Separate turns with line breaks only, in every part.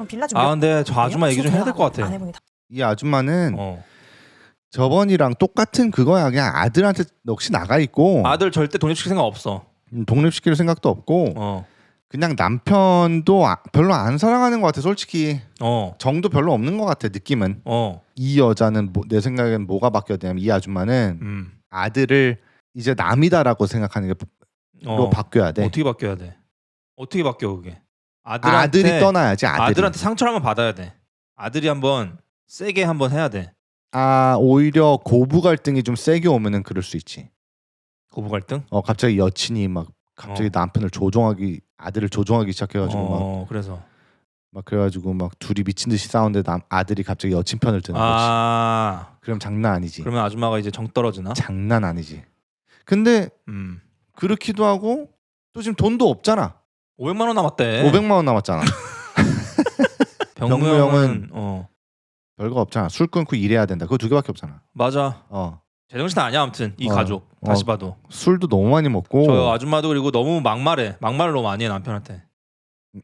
그럼 빌라 준비.
아 근데 저 아줌마 얘기 좀 해야 될 것 같아.
아내분이 다
이 아줌마는
어.
저번이랑 똑같은 그거야. 그냥 아들한테 넋이 나가 있고
아들 절대 독립시킬 생각 없어.
음, 독립시킬 생각도 없고
어.
그냥 남편도 아- 별로 안 사랑하는 것 같아. 솔직히
어.
정도 별로 없는 것 같아. 느낌은
어.
이 여자는 뭐- 내 생각엔 뭐가 바뀌었냐면 이 아줌마는
음.
아들을 이제 남이다라고 생각하는 게로
어.
바뀌어야 돼.
어떻게 바뀌어야 돼? 어떻게 바뀌어 그게? 아들한테
아들이 떠나야지 아들이.
아들한테 상처를 한번 받아야 돼. 아들이 한번 세게 한번 해야 돼.
아 오히려 고부 갈등이 좀 세게 오면은 그럴 수 있지.
고부 갈등?
어 갑자기 여친이 막 갑자기
어.
남편을 조종하기 아들을 조종하기 시작해가지고 막,
어, 그래서
막 그래가지고 막 둘이 미친 듯이 싸우는데 남 아들이 갑자기 여친 편을 드는 거지.
아
그럼 장난 아니지.
그러면 아줌마가 이제 정 떨어지나?
장난 아니지. 근데
음.
그렇기도 하고 또 지금 돈도 없잖아.
500만 원 남았대.
500만 원 남았잖아.
병무
병무
형은
형은
어
별거 없잖아. 술 끊고 일해야 된다. 그거 두 개밖에 없잖아.
맞아.
어
제정신 아니야 아무튼 이
어.
가족 다시
어.
봐도
술도 너무 많이 먹고
저 아줌마도 그리고 너무 막말해 막말을 너무 많이 해 남편한테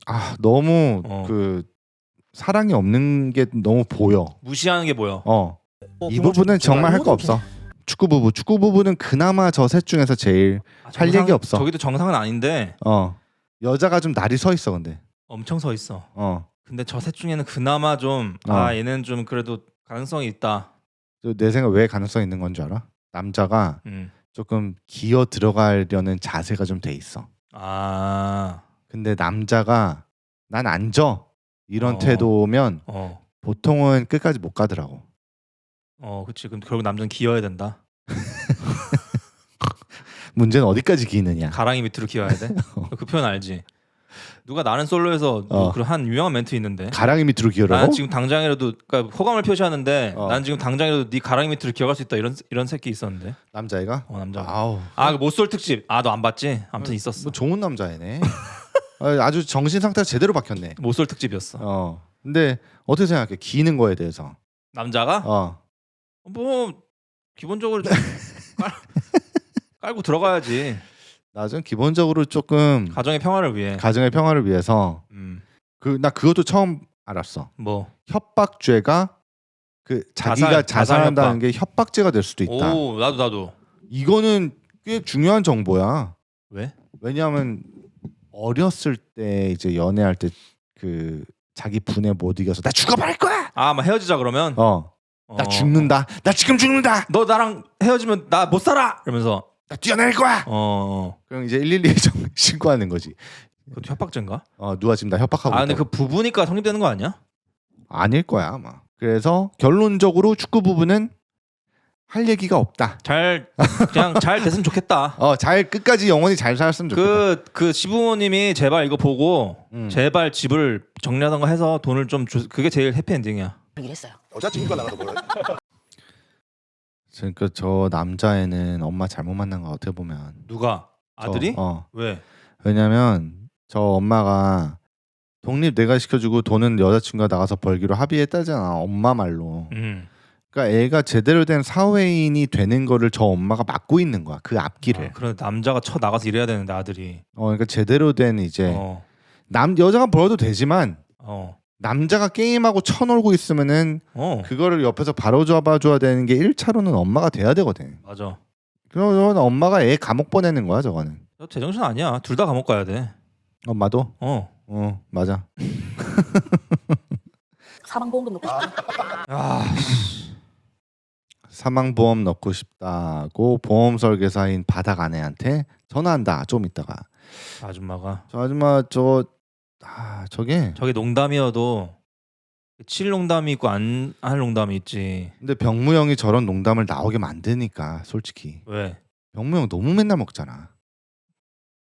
아 너무
어.
그 사랑이 없는 게 너무 보여.
무시하는 게 뭐야
어.
어,
이 부분은 정말 할 거 없어. 축구 부부, 축구 부부는 그나마 저 셋 중에서 제일
아,
할
정상-
얘기 없어.
저기도 정상은 아닌데
어 여자가 좀 날이 서 있어 근데.
엄청 서 있어
어.
근데 저 셋 중에는 그나마 좀
어.
아 얘는 좀 그래도 가능성이 있다
저내 생각 왜 가능성 있는 건 줄 알아? 남자가
음.
조금 기어 들어가려는 자세가 좀 돼 있어.
아
근데 남자가 난 앉아 이런
어.
태도면
어.
보통은 끝까지 못 가더라고.
어, 그치. 그럼 결국 남자는 기어야 된다.
문제는 어디까지 기느냐.
가랑이 밑으로 기어야 돼. 그 표현 알지? 누가 나는 솔로에서
어.
그런 한 유명한 멘트 있는데.
가랑이 밑으로 기어라고?
나는 지금 당장이라도 그러니까 호감을 표시하는데
어.
난 지금 당장이라도 네 가랑이 밑으로 기어갈 수 있다 이런 이런 새끼 있었는데.
남자애가?
어 남자.
아우.
아, 그 모쏠 특집. 아, 너 안 봤지? 아무튼 있었어.
뭐 좋은 남자애네. 아, 아주 정신 상태가 제대로 박혔네.
모쏠 특집이었어.
어. 근데 어떻게 생각해? 기는 거에 대해서.
남자가
어.
뭐 기본적으로 좀 깔, 깔고 들어가야지.
나는 기본적으로 조금
가정의 평화를 위해.
가정의 평화를 위해서
음.
그 나 그것도 처음 알았어.
뭐.
협박죄가 그 자기가
자살,
자살한다는
자살
게 협박죄가 될 수도 있다.
오, 나도 나도.
이거는 꽤 중요한 정보야.
왜?
왜냐하면 어렸을 때 이제 연애할 때 그 자기 분에 못 이겨서 나 죽어버릴 거야.
아, 막 헤어지자 그러면
어, 나
어.
죽는다. 나 지금 죽는다.
너 나랑 헤어지면 나 못 살아. 이러면서
나 뛰어낼 거야.
어, 어.
그럼 이제 112에 신고하는 거지.
그것도 협박죄인가?
어, 누가 지금 나 협박하고
아, 근데
있다고.
그 부부니까 성립되는 거 아니야?
아닐 거야 아마. 그래서 결론적으로 축구 부부는 할 얘기가 없다.
잘 그냥 잘 됐으면 좋겠다.
어, 잘 끝까지 영원히 잘 살았으면 좋겠다.
그 그 시부모님이 제발 이거 보고
음.
제발 집을 정리하던가 해서 돈을 좀 주, 그게 제일 해피 엔딩이야.
이랬어요.
여자친구가 나가서 뭐래?
그러니까 저 남자애는 엄마 잘못 만난 거 어떻게 보면
누가
저,
아들이?
어.
왜?
왜냐면 저 엄마가 독립 내가 시켜주고 돈은 여자친구가 나가서 벌기로 합의했다잖아 엄마 말로
음.
그러니까 애가 제대로 된 사회인이 되는 거를 저 엄마가 막고 있는 거야 그 앞길을
아, 그런데 남자가 쳐 나가서 일해야 되는데 아들이.
어 그러니까 제대로 된 이제
어.
남 여자가 벌어도 되지만
어.
남자가 게임하고 쳐놀고 있으면은
어.
그거를 옆에서 바로 잡아줘야 되는 게 1차로는 엄마가 돼야 되거든
맞아.
그러면 엄마가 애 감옥 보내는 거야 저거는
너 제정신 아니야. 둘 다 감옥 가야 돼.
엄마도
어.
어 맞아
사망보험금 넣고 싶다.
아,
사망보험 넣고 싶다고 보험 설계사인 바닥 아내한테 전화한다 좀 있다가
아줌마가
저 아줌마 저 아, 저게
저게 농담이어도 칠 농담이 있고 안 할 농담이 있지.
근데 병무 형이 저런 농담을 나오게 만드니까 솔직히
왜?
병무 형 너무 맨날 먹잖아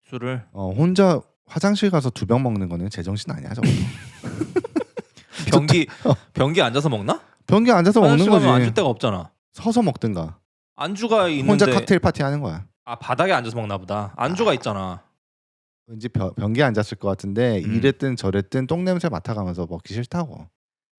술을
어 혼자 화장실 가서 두 병 먹는 거는 제정신 아니야 저거
변기
어.
변기 앉아서 먹나?
변기 앉아서 먹는
화장실 가면
거지
앉을 데가 없잖아.
서서 먹든가
안주가 있는데
혼자 칵테일 파티 하는 거야
아 바닥에 앉아서 먹나 보다. 안주가 있잖아.
왠지 변, 변기에 앉았을 것 같은데
음.
이랬든 저랬든 똥 냄새 맡아가면서 먹기 싫다고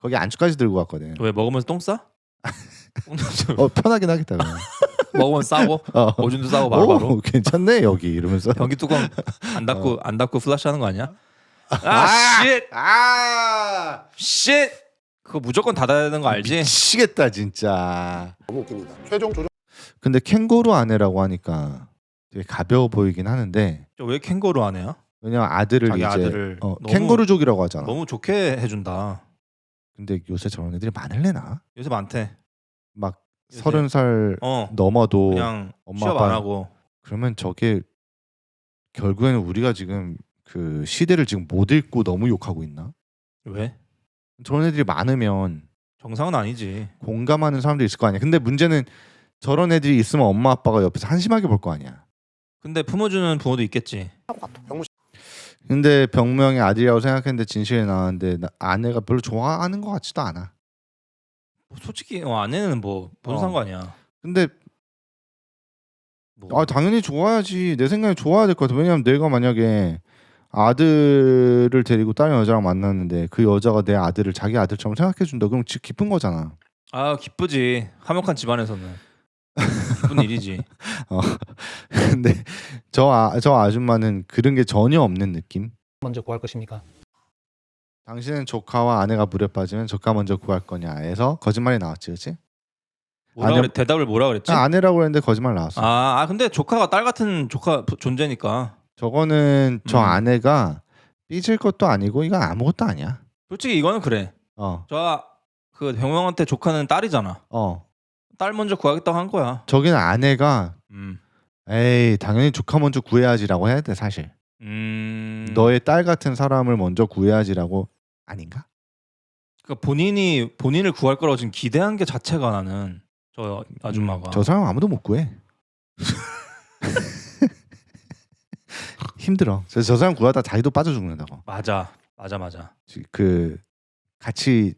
거기 안주까지 들고 왔거든
왜 먹으면서 똥 싸? 똥 냄새
어 편하긴 하겠다 그냥.
먹으면 싸고
어.
오줌도 싸고 바로바로
오, 괜찮네 여기 이러면서
변기 뚜껑 안 닫고
어.
안 닫고 플라시 하는 거 아니야? 아 씨. 아쉣 그거 무조건 닫아야 되는 거 알지?
미치겠다 진짜.
너무 웃깁니다. 최종 조정
근데 캥거루 아내라고 하니까 되게 가벼워 보이긴 하는데
저왜 캥거루 안 해요?
왜냐면 아들을
자기
이제
아들을
어,
너무-
캥거루족이라고 하잖아.
너무 좋게 해준다.
근데 요새 저런 애들이 많을래나?
요새 많대.
막
요새-
서른 살
어
넘어도
그냥
엄마,
취업
아빠-
안 하고
그러면 저게 결국에는 우리가 지금 그 시대를 지금 못 읽고 너무 욕하고 있나?
왜?
저런 애들이 많으면
정상은 아니지.
공감하는 사람들이 있을 거 아니야. 근데 문제는 저런 애들이 있으면 엄마 아빠가 옆에서 한심하게 볼 거 아니야.
근데 품어주는 부모도 있겠지.
근데 병명의 아들이라고 생각했는데 진실이 나왔는데 나- 아내가 별로 좋아하는 것 같지도 않아.
뭐 솔직히 어, 아내는 뭐뭔
어.
상관이야.
근데
뭐.
아 당연히 좋아야지. 내 생각에 좋아야 될 것 같아. 왜냐면 내가 만약에 아들을 데리고 다른 여자랑 만났는데 그 여자가 내 아들을 자기 아들처럼 생각해 준다. 그럼 지 기쁜 거잖아.
아 기쁘지. 화목한 집안에서는 기쁜 일이지.
어. 근데 저, 아, 저 아줌마는 그런 게 전혀 없는 느낌.
먼저 구할 것입니까?
당신은 조카와 아내가 물에 빠지면 조카 먼저 구할 거냐 해서 거짓말이 나왔지, 그렇지?
뭐라
아니,
그래? 대답을 뭐라 그랬지?
아내라고 했는데 거짓말 나왔어.
아, 아 근데 조카가 딸 같은 조카 부- 존재니까
저거는 저
음.
아내가 삐질 것도 아니고 이건 아무것도 아니야.
솔직히 이거는 그래.
어,
저 그 병명한테 조카는 딸이잖아.
어.
딸 먼저 구하겠다고 한 거야.
저기는 아내가
음.
에이 당연히 조카 먼저 구해야지라고 해야 돼 사실.
음.
너의 딸 같은 사람을 먼저 구해야지라고 아닌가?
그러니까 본인이 본인을 구할 거라고 지금 기대한 게 자체가 나는 저 아줌마가
음, 저 사람 아무도 못 구해. 힘들어. 그래서 저 사람 구하다 자기도 빠져 죽는다고.
맞아. 맞아 맞아.
그 같이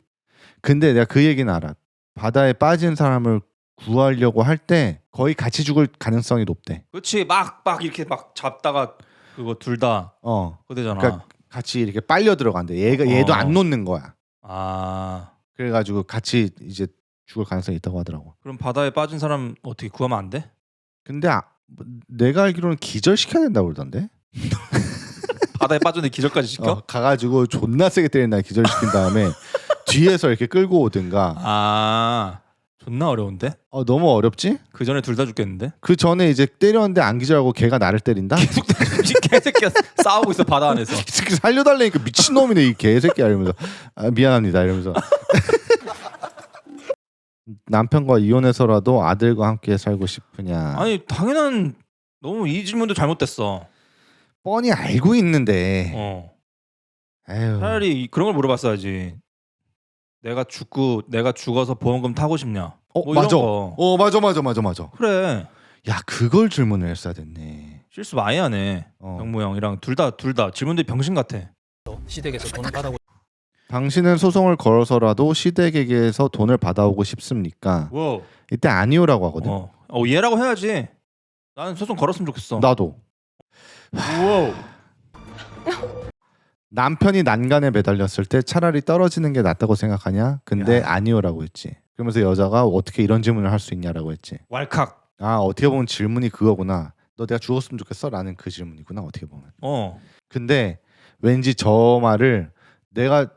근데 내가 그 얘기는 알아. 바다에 빠진 사람을 구하려고 할 때 거의 같이 죽을 가능성이 높대.
그렇지. 막 막 이렇게 막 잡다가 그거 둘 다
어,
그대잖아.
그러니까 같이 이렇게 빨려 들어간대. 얘가 얘도
어.
안 놓는 거야.
아.
그래가지고 같이 이제 죽을 가능성이 있다고 하더라고.
그럼 바다에 빠진 사람 어떻게 구하면 안 돼?
근데 아, 뭐, 내가 알기로는 기절시켜야 된다고 그러던데.
바다에 빠졌는데 기절까지 시켜?
어, 가가지고 존나 세게 때린다 기절시킨 다음에 뒤에서 이렇게 끌고 오든가.
아. 존나 어려운데?
어, 너무 어렵지?
그 전에 둘 다 죽겠는데?
그 전에 이제 때렸는데 안 기절하고 걔가 나를 때린다.
계속 이 개새끼가 싸우고 있어 바다 안에서.
이 새끼 살려달라니까 미친놈이네 이 개새끼야 이러면서 아, 미안합니다 이러면서 남편과 이혼해서라도 아들과 함께 살고 싶으냐
아니 당연한 너무 이 질문도 잘못됐어.
뻔히 알고 있는데
어.
에휴
차라리 이- 그런 걸 물어봤어야지. 내가 죽고 내가 죽어서 보험금 타고 싶냐?
어
뭐 이런
맞아
거.
어 맞아 맞아 맞아 맞아
그래.
야 그걸 질문을 했어야 됐네
실수 많이 하네.
어.
병무 형이랑 둘 다 둘 다 질문들이 병신 같아.
시댁에서 돈을 받아오고
당신은 소송을 걸어서라도 시댁에게서 돈을 받아오고 싶습니까
와.
이때 아니오라고 하거든
어. 어 얘라고 해야지. 나는 소송 걸었으면 좋겠어.
나도
우와.
남편이 난간에 매달렸을 때 차라리 떨어지는 게 낫다고 생각하냐? 근데
야.
아니오라고 했지. 그러면서 여자가 어떻게 이런 질문을 할 수 있냐라고 했지.
왈칵.
아 어떻게 보면 질문이 그거구나. 너 내가 죽었으면 좋겠어 라는 그 질문이구나 어떻게 보면.
어.
근데 왠지 저 말을 내가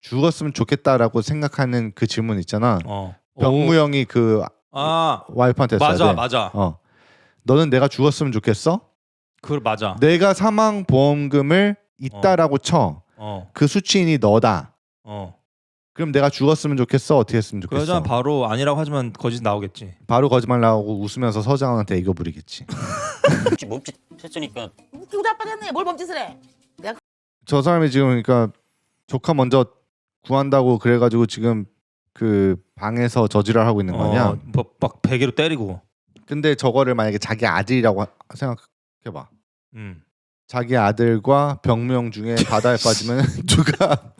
죽었으면 좋겠다라고 생각하는 그 질문 있잖아.
어.
병무 형이 그
아
와이프한테 했어야
맞아
돼.
맞아.
어. 너는 내가 죽었으면 좋겠어?
그 맞아.
내가 사망 보험금을 있다라고 쳐.
어.
그 수취인이 너다.
어.
그럼 내가 죽었으면 좋겠어? 어떻게 했으면
그
좋겠어?
여자는 바로 아니라고 하지만 거짓 나오겠지.
바로 거짓말 나오고 웃으면서 서장훈한테 애교 부리겠지.
몸짓 몸짓 했으니까
웃기고 자빠졌네. 뭘 범짓을 해?
저 사람이 지금 그러니까 조카 먼저 구한다고 그래가지고 지금 그 방에서 저지랄 하고 있는 거 아니야?
어, 뭐, 막 베개로 때리고.
근데 저거를 만약에 자기 아들이라고 하- 생각해봐.
음.
자기 아들과 병명 중에 바다에 빠지면 누가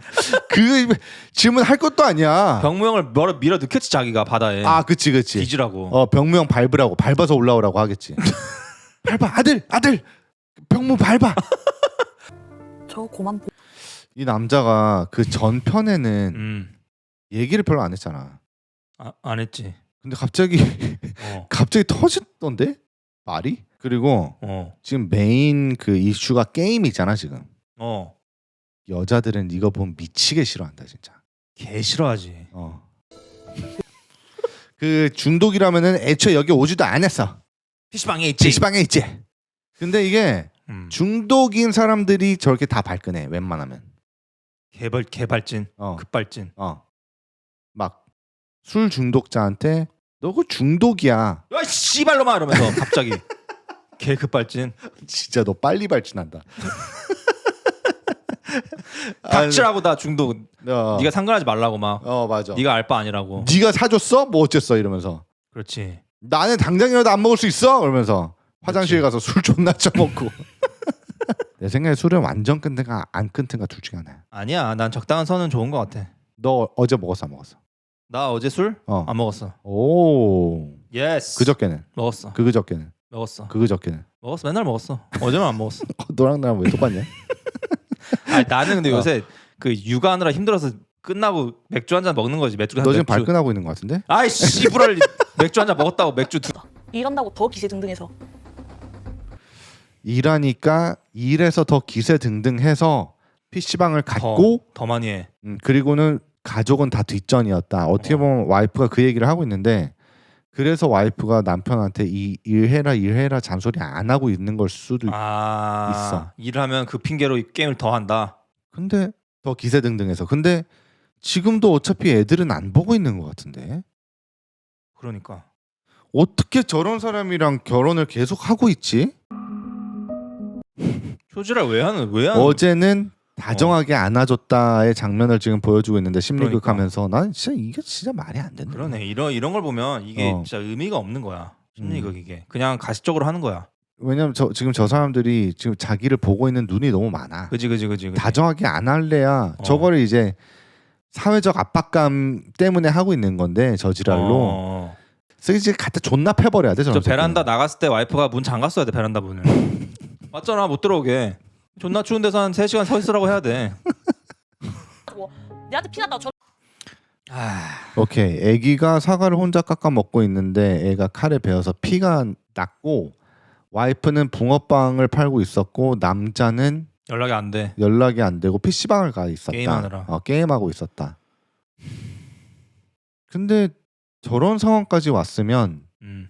그 질문 할 것도 아니야.
병무 형을 밀어, 밀어 넣겠지 자기가 바다에.
아, 그치, 그치.
뒤지라고.
어, 병명 밟으라고 밟아서 올라오라고 하겠지. 밟아, 아들, 아들, 병무 밟아.
저 고만 보.
이 남자가 그 전편에는
음.
얘기를 별로 안 했잖아.
아, 안 했지.
근데 갑자기
어.
갑자기 터졌던데 말이? 그리고
어.
지금 메인 그 이슈가 게임이잖아 지금.
어.
여자들은 이거 보면 미치게 싫어한다 진짜.
개 싫어하지.
어. 그 중독이라면은 애초에 여기 오지도 않았어.
PC방에 있지.
PC방에 있지. 근데 이게
음.
중독인 사람들이 저렇게 다 발끈해. 웬만하면.
개발 개발진,
어.
급발진.
어. 막 술 중독자한테 너그 중독이야.
야 씨발로마 이러면서 갑자기 개 급발진.
진짜 너 빨리 발진한다.
닥치라고 다 중독.
어.
네가 상관하지 말라고 막.
어 맞아.
네가 알바 아니라고.
네가 사줬어? 뭐 어쨌어 이러면서
그렇지.
나는 당장이라도 안 먹을 수 있어? 그러면서 화장실 가서 술 존나 처먹고 내 생각에 술은 완전 끊든가 안 끊든가 둘 중에 하나야
아니야. 난 적당한 선은 좋은 것 같아.
너 어제 먹었어 안 먹었어?
나 어제 술 안
어.
먹었어.
오
예스.
그저께는
먹었어.
그 그저께는
먹었어.
그 그저께는
먹었어. 맨날 먹었어. 어제는 안 먹었어.
어, 너랑 나랑 왜 똑같냐?
아니, 나는 근데
어.
요새 그 육아하느라 힘들어서 끝나고 맥주 한 잔 먹는 거지. 맥주 한
너 지금
맥주.
발끈하고 있는 것 같은데?
아이 씨부럴 맥주 한 잔 먹었다고 맥주 두.
일한다고 더 기세 등등해서
일하니까 일해서 더 기세 등등해서 PC방을 갔고
더 많이 해.
음, 그리고는 가족은 다 뒷전이었다. 어떻게
어.
보면 와이프가 그 얘기를 하고 있는데 그래서 와이프가 남편한테 이 일해라 일해라 잔소리 안 하고 있는 걸 수도
있아
있어.
일하면 그 핑계로 이 게임을 더 한다.
근데 더 기세등등해서 근데 지금도 어차피 애들은 안 보고 있는 것 같은데
그러니까
어떻게 저런 사람이랑 결혼을 계속 하고 있지?
효지를 왜 하는 왜 하는?
어제는 다정하게 안아줬다의 장면을 지금 보여주고 있는데 심리극
그러니까.
하면서 난 진짜 이게 진짜 말이 안 된다.
그러네 이런 이런 걸 보면 이게
어.
진짜 의미가 없는 거야. 심리극
음.
이게 그냥 가식적으로 하는 거야.
왜냐면 저 지금 저 사람들이 지금 자기를 보고 있는 눈이 너무 많아.
그지 그지 그지. 그지.
다정하게 안 할래야
어.
저거를 이제 사회적 압박감 때문에 하고 있는 건데 저 지랄로
어.
그래서 이제 갖다 존나 패버려야 돼
저
저런
베란다. 나갔을 때 와이프가 문 잠갔어야 돼 베란다 문을. 맞잖아 못 들어오게. 존나 추운 데서 한 3시간 서 있으라고 해야 돼.
뭐 내한테 피난다고 저
아,
오케이 애기가 사과를 혼자 깎아 먹고 있는데 애가 칼에 베어서 피가 났고 와이프는 붕어빵을 팔고 있었고 남자는
연락이 안 돼.
연락이 안 되고 PC방을 가 있었다.
게임하느라.
어, 게임하고 있었다. 근데 저런 상황까지 왔으면
음.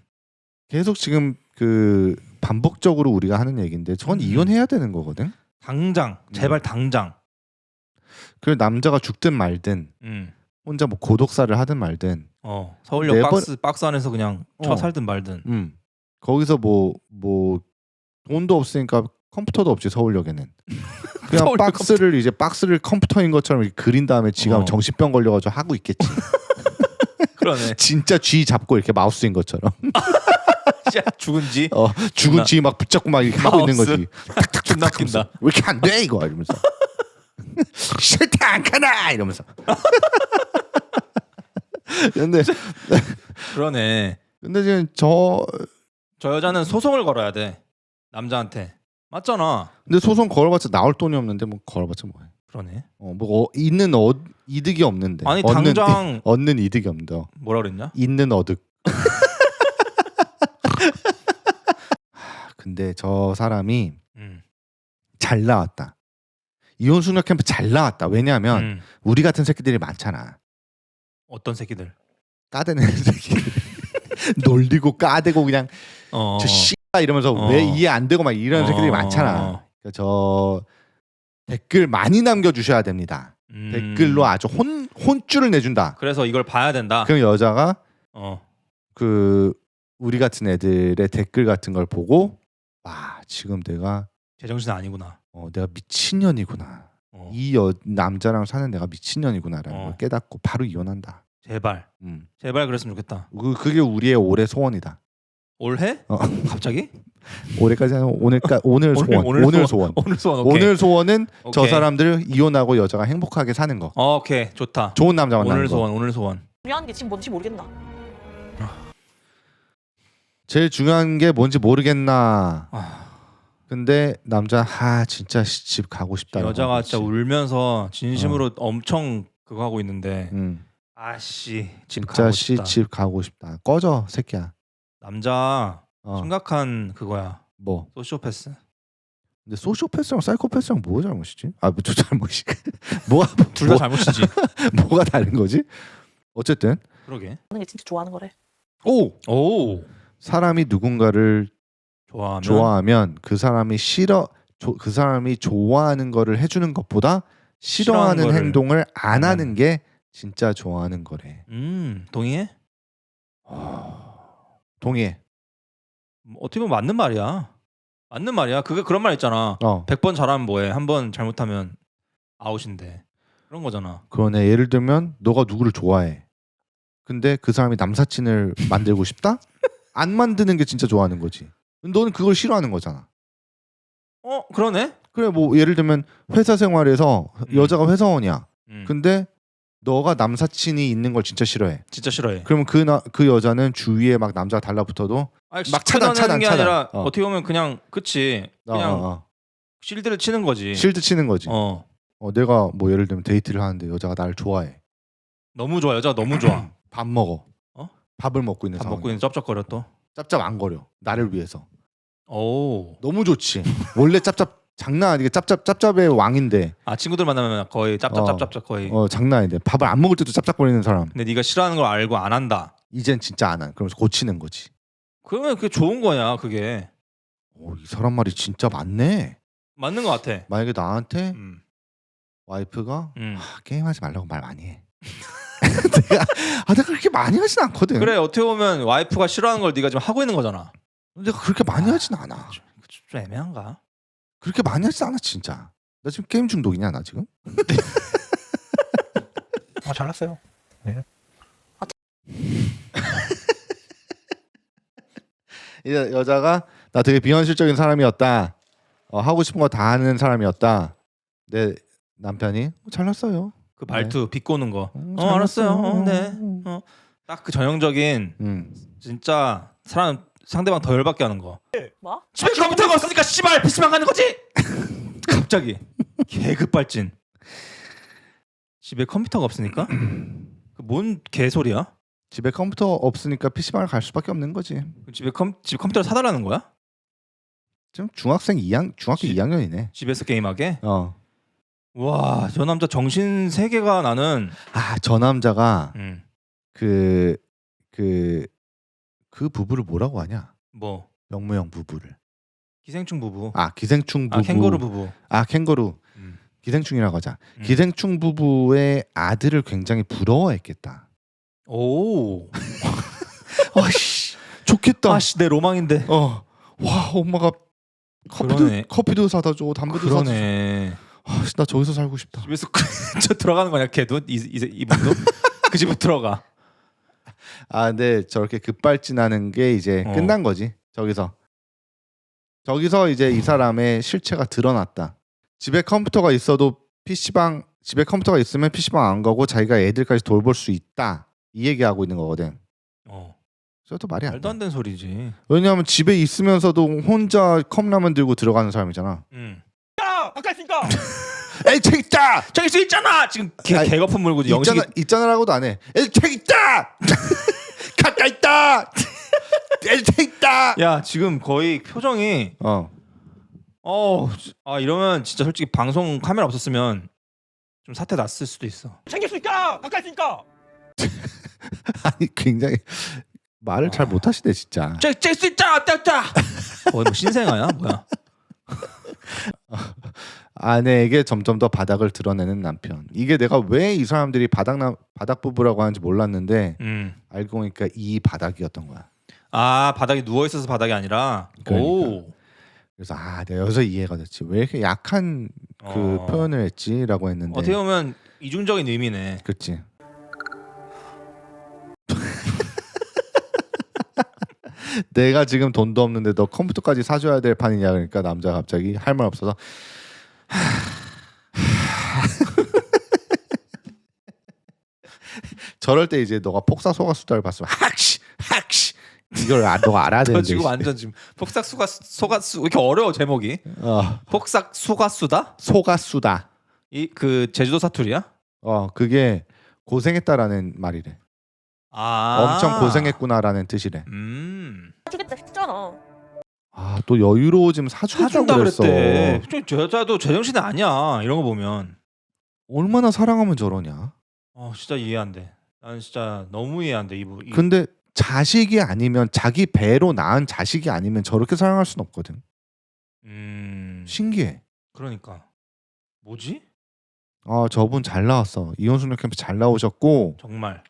계속 지금 그 반복적으로 우리가 하는 얘기인데 저건
음.
이혼해야 되는 거거든.
당장 제발 당장.
그 남자가 죽든 말든
음.
혼자 뭐 고독사를 하든 말든
어 서울역
네 번-
박스 박스 안에서 그냥 쳐
어.
살든 말든.
음. 거기서 뭐 뭐 돈도 없으니까 컴퓨터도 없지 서울역에는. 그냥
서울역
박스를 이제 박스를 컴퓨터인 것처럼 이렇게 그린 다음에 지가
어.
정신병 걸려가지고 하고 있겠지.
그러네.
진짜 쥐 잡고 이렇게 마우스인 것처럼.
진짜 죽은지
어, 죽은
존나-
쥐막 붙잡고 막 이렇게 하고 있는
마우스.
거지.
존나 웃긴다.
왜 이렇게 안 돼 이거 이러면서. 싫다 안 가나 이러면서. 근데
그러네.
근데 지금 저
저 여자는 소송을 걸어야 돼. 남자한테. 맞잖아.
근데 소송 걸어봤자 나올 돈이 없는데 뭐 걸어봤자 뭐해.
그러네.
어, 뭐 어, 있는 어, 이득이 없는데.
아니
얻는,
당장
얻는 이득이 없는데. 어.
뭐라 그랬냐?
있는 어득. 하, 근데 저 사람이
음.
잘 나왔다. 이혼 수녀 캠프 잘 나왔다. 왜냐하면
음.
우리 같은 새끼들이 많잖아.
어떤 새끼들?
까대는 새끼들. 놀리고 까대고 그냥
어.
저 씨. 이러면서
어.
왜 이해 안 되고 막 이런 새끼들이
어.
많잖아. 그러니까 저 댓글 많이 남겨주셔야 됩니다.
음.
댓글로 아주 혼 혼쭐을 내준다.
그래서 이걸 봐야 된다.
그럼 여자가
어.
그 우리 같은 애들의 댓글 같은 걸 보고 와 지금 내가
제정신 아니구나.
어, 내가 미친년이구나.
어.
이 여, 남자랑 사는 내가 미친년이구나라는
어.
걸 깨닫고 바로 이혼한다.
제발.
음.
제발 그랬으면 좋겠다.
그, 그게 우리의 올해 소원이다.
올해?
어.
갑자기?
올해까지 하는 오늘까 오늘 소원. 오늘,
오늘
소원.
오늘 소원. 오케이.
오늘 소원은 저
오케이.
사람들 이혼하고 여자가 행복하게 사는 거.
어, 오케이 좋다.
좋은 남자 만나는
오늘
거.
소원. 오늘 소원.
중요한 게 지금 뭔지 모르겠나
제일 중요한 게 뭔지 모르겠나.
아,
근데 남자 하 진짜 씨, 집 가고 싶다.
여자가 진짜 울면서 진심으로 엄청 그거 하고 있는데
음.
아씨 집
진짜
가고
씨
싶다.
집 가고 싶다. 꺼져 새끼야.
남자
어.
심각한 그거야.
뭐
소시오패스.
근데 소시오패스랑 사이코패스랑 뭐가 잘못이지? 아뭐저 잘못이 뭐가
둘다 잘못이지.
뭐가 다른 거지? 어쨌든
그러게.
하는 게 진짜 좋아하는 거래.
오
오
사람이 누군가를
좋아하면
좋아하면 그 사람이 싫어 조, 그 사람이 좋아하는 거를 해주는 것보다 싫어하는
싫어하는
행동을
안안
하는 게 진짜 좋아하는 거래.
음 동의해?
동의해.
뭐 어떻게 보면 맞는 말이야. 맞는 말이야. 그게 그런 말 있잖아.
어
100번 잘하면 뭐해? 한 번 잘못하면 아웃인데. 그런 거잖아.
그러네. 예를 들면 너가 누구를 좋아해. 근데 그 사람이 남사친을 만들고 싶다? 안 만드는 게 진짜 좋아하는 거지. 너는 그걸 싫어하는 거잖아.
어 그러네.
그래 뭐 예를 들면 회사 생활에서
음.
여자가 회사원이야.
음,
근데 너가 남사친이 있는 걸 진짜 싫어해.
진짜 싫어해.
그러면 그, 나, 그 여자는 주위에 막 남자가 달라붙어도
아니,
막 차단, 차단,
게
차단.
아니라
어.
어. 떻게 보면 그냥 그치.
어,
그냥
어, 어.
실드를 치는 거지.
실드 치는 거지.
어
어, 내가 뭐 예를 들면 데이트를 하는데 여자가 나를 좋아해.
너무 좋아. 여자가 너무 좋아.
밥 먹어.
어?
밥을 먹고 있는
밥
상황.
먹고 있는 쩝쩝거려 또.
짭짭 안 거려. 나를 위해서.
오.
너무 좋지. 원래 짭짭 장난 아니게 짭짭 짭짭의 왕인데
아 친구들 만나면 거의 짭짭짭짭짭 거의.
어 장난 아닌데 밥을 안 먹을 때도 짭짭거리는 사람.
근데 네가 싫어하는 걸 알고 안 한다.
이젠 진짜 안 한. 그러면서 고치는 거지.
그러면 그게 좋은 거냐 그게.
오, 이 사람 말이 진짜 맞네.
맞는 것 같아.
만약에 나한테
음.
와이프가
음.
아, 게임하지 말라고 말 많이 해. 내가 아 내가 그렇게 많이 하진 않거든.
그래 어떻게 보면 와이프가 싫어하는 걸 네가 지금 하고 있는 거잖아.
내가 그렇게 많이 하진 않아.
좀, 좀 애매한가?
그렇게 많이 하진 않아 진짜. 나 지금 게임 중독이냐 나 지금?
아 잘났어요.
이 여자가 나 되게 비현실적인 사람이었다. 어, 하고 싶은 거 다 하는 사람이었다. 내 남편이 어, 잘났어요.
그 말투 비꼬는 거.
어,
어 알았어요.
어,
네. 어. 딱 그 전형적인
음.
진짜 사람 상대방 더 열받게 하는 거.
뭐?
집에 컴퓨터가 없으니까 씨발 PC방 가는 거지. 갑자기 개급발진. 집에 컴퓨터가 없으니까? 그뭔 개소리야?
집에 컴퓨터 없으니까 PC방을 갈 수밖에 없는 거지.
그 집에 컴집 컴퓨터를 사달라는 거야?
지금 중학생 2학 중학교
지-
2학년이네.
집에서 게임하게?
어.
와, 저 남자 정신 세계가 나는.
아, 저 남자가
음.
그 그 그 부부를 뭐라고 하냐?
뭐
명무형 부부를.
기생충 부부.
아, 기생충 부부.
아, 캥거루 부부.
아, 캥거루.
음.
기생충이라고 하자.
음.
기생충 부부의 아들을 굉장히 부러워했겠다.
오.
아씨, 좋겠다.
아씨 내 로망인데.
어, 와 엄마가 커피도
그러네.
커피도 사다 줘, 담배도 사다 줘.
그러네.
아씨, 나 저기서 살고 싶다.
집에서 저 들어가는 거냐 걔도 이, 이, 이분도 그 집으로 들어가.
아, 근데 저렇게 급발진하는 게 이제
어.
끝난 거지. 저기서. 저기서 이제 이 사람의 실체가 드러났다. 집에 컴퓨터가 있어도 PC방 집에 컴퓨터가 있으면 PC방 안 가고 자기가 애들까지 돌볼 수 있다. 이 얘기하고 있는 거거든.
어.
저도 말이 안
말도
돼.
안 되는 소리지.
왜냐하면 집에 있으면서도 혼자 컵라면 들고 들어가는 사람이잖아.
응.
에이 책 있다.
저기 수 있잖아. 지금 개,
아니,
개거품 물고 영식이
있잖아 있잖아라고도 안 해. 에이 책 있다. 가까이 있다. 에이 책 있다.
야 지금 거의 표정이
어.
어, 아 이러면 진짜 솔직히 방송 카메라 없었으면 좀 사태 났을 수도 있어.
챙길 수 있다. 가까이 있으니까.
아니 굉장히 말을
아.
잘 못하시네 진짜.
쟤쟤수 있잖아, 떼었다. 거의 뭐 신생아야, 뭐야?
아내에게 점점 더 바닥을 드러내는 남편. 이게 내가 왜 이 사람들이 바닥남 바닥 부부라고 하는지 몰랐는데
음.
알고 보니까 이 바닥이었던 거야.
아 바닥에 누워 있어서 바닥이 아니라. 오.
그래서 아 내가 여기서 이해가 됐지. 왜 이렇게 약한 그
어.
표현을 했지라고 했는데.
어떻게 보면 이중적인 의미네.
그렇지. 내가 지금 돈도 없는데 너 컴퓨터까지 사줘야 될 판이냐? 그러니까 남자가 갑자기 할 말 없어서. 저럴 때 이제 너가 폭사 소가 수다를 봤으면 학시 학시. 이걸 아, 너가 알아야
저
되는데
지금 완전 지금 폭삭 수가 소가수 왜 이렇게 어려워 제목이?
어,
폭삭 수가수다?
소가 수다.
이 그 제주도 사투리야?
어 그게 고생했다라는 말이래.
아.
엄청 고생했구나라는 뜻이래.
음.
해주겠다 했잖아.
아 또 여유로워지면 사준다고
사준다
그랬어.
그랬대. 저 여자도 제정신이 아니야. 이런 거 보면.
얼마나 사랑하면 저러냐.
어 진짜 이해 안 돼. 난 진짜 너무 이해 안 돼. 이부. 이,
근데 자식이 아니면 자기 배로 낳은 자식이 아니면 저렇게 사랑할 순 없거든.
음.
신기해.
그러니까. 뭐지?
아 저분 잘 나왔어. 이혼수능 캠프 잘 나오셨고
정말.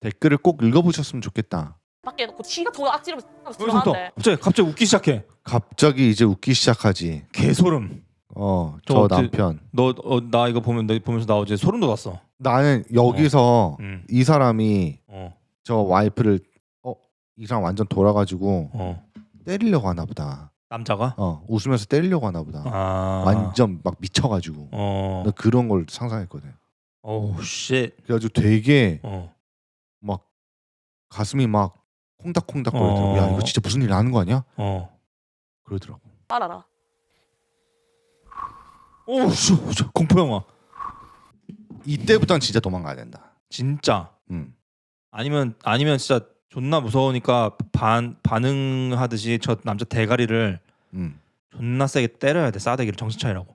댓글을 꼭 읽어보셨으면 좋겠다.
밖에 놓고 지가 더
여기서 또
들어가는데
갑자기 갑자기 웃기 시작해.
갑자기 이제 웃기 시작하지.
개소름.
어,
저
저
어째-
남편.
너 나 이거 보면 너 보면서 나 어제 소름 돋았어.
나는 여기서
음.
이 사람이
어.
저 와이프를 어, 이 사람 완전 돌아가지고
어.
때리려고 하나 보다.
남자가?
어, 웃으면서 때리려고 하나 보다.
아.
완전 막 미쳐가지고.
어.
나 그런 걸 상상했거든.
오우 쉣.
그래가지고 되게
어.
막 가슴이 막 콩닥콩닥 거리더라고.
어.
야 이거 진짜 무슨 일 나는 거 아니야?
어.
그러더라고.
알아라
오우 씨. 저 공포 영화.
이때부터는 진짜 도망가야 된다.
진짜.
음.
아니면 아니면 진짜 존나 무서우니까 반 반응하듯이 저 남자 대가리를
음.
존나 세게 때려야 돼. 싸대기를 정신 차리라고.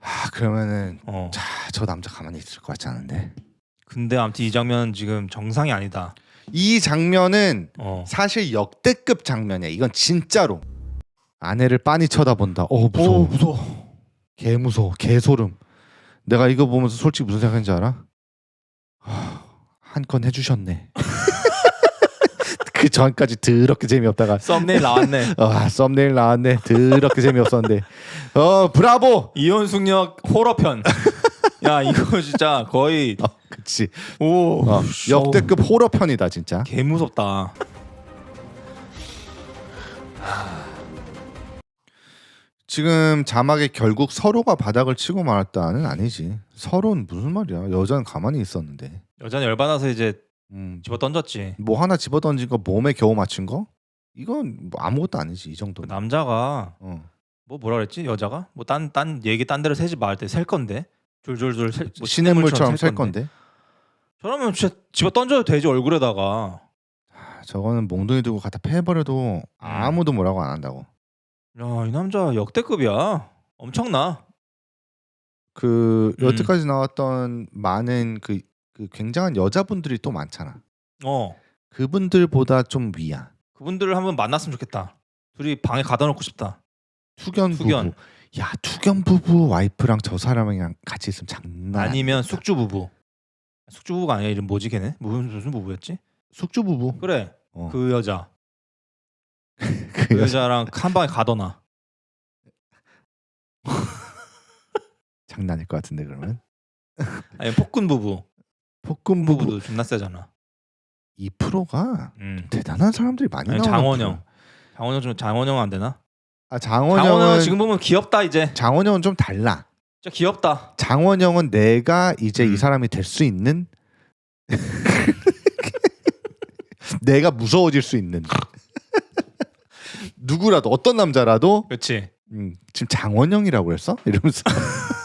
아 그러면은
어.
자, 저 남자 가만히 있을 것 같지 않은데.
근데 아무튼 이 장면 지금 정상이 아니다.
이 장면은
어.
사실 역대급 장면이야. 이건 진짜로. 아내를 빤히 쳐다본다. 어 무서워.
무서워.
개 무서워. 개 소름. 내가 이거 보면서 솔직히 무슨 생각인지 알아? 한 건 해주셨네. 그 전까지 더럽게 재미없다가
썸네일 나왔네.
아 썸네일 나왔네. 더럽게 재미없었는데. 어 브라보.
이혼 숙녀 호러 편. 야 이거 진짜 거의
어 그치.
오
어, 역대급 호러 편이다 진짜.
개 무섭다.
지금 자막에 결국 서로가 바닥을 치고 말았다는 아니지. 서로는 무슨 말이야? 여자는 가만히 있었는데.
여자는 열받아서 이제
음,
집어 던졌지.
뭐 하나 집어 던진 거 몸에 겨우 맞춘 거? 이건 뭐 아무것도 아니지 이
그
정도는.
남자가
어.
뭐 뭐라 그랬지 여자가 뭐 딴 딴 얘기 딴 데로 세지 말때셀 건데 줄줄줄 셀, 뭐
시냇물처럼
셀셀
건데.
저러면 진짜 집어 던져도 되지 얼굴에다가.
아, 저거는 몽둥이 들고 갖다 패버려도 아무도 뭐라고 안 한다고.
야 이 남자 역대급이야. 엄청나.
그
음.
여태까지 나왔던 많은 그, 그 굉장한 여자분들이 또 많잖아.
어
그분들보다 좀 위야.
그분들을 한번 만났으면 좋겠다. 둘이 방에 가둬 놓고 싶다.
투견,
투견.
부부. 야 투견 부부 와이프랑 저 사람이랑 같이 있으면 장난.
아니면. 숙주 부부. 숙주 부부가 아니라 이름 뭐지 걔네? 무슨 무슨 부부였지?
숙주 부부.
그래
어.
그 여자
그
그
여자
여자랑 한 방에 가둬놔.
장난일 것 같은데 그러면.
아니 폭군 부부.
폭군 부부
부부도 존나 세잖아.
2%가
음.
대단한 사람들이 많이
아니,
나와.
장원영. 장원영 좀 장원영 안 되나?
아
장원영
장원영은
지금 보면 귀엽다 이제.
장원영은 좀 달라.
진짜 귀엽다.
장원영은 내가 이제
음.
이 사람이 될 수 있는 내가 무서워질 수 있는 누구라도 어떤 남자라도
그렇지.
음, 지금 장원영이라고 했어? 이러면서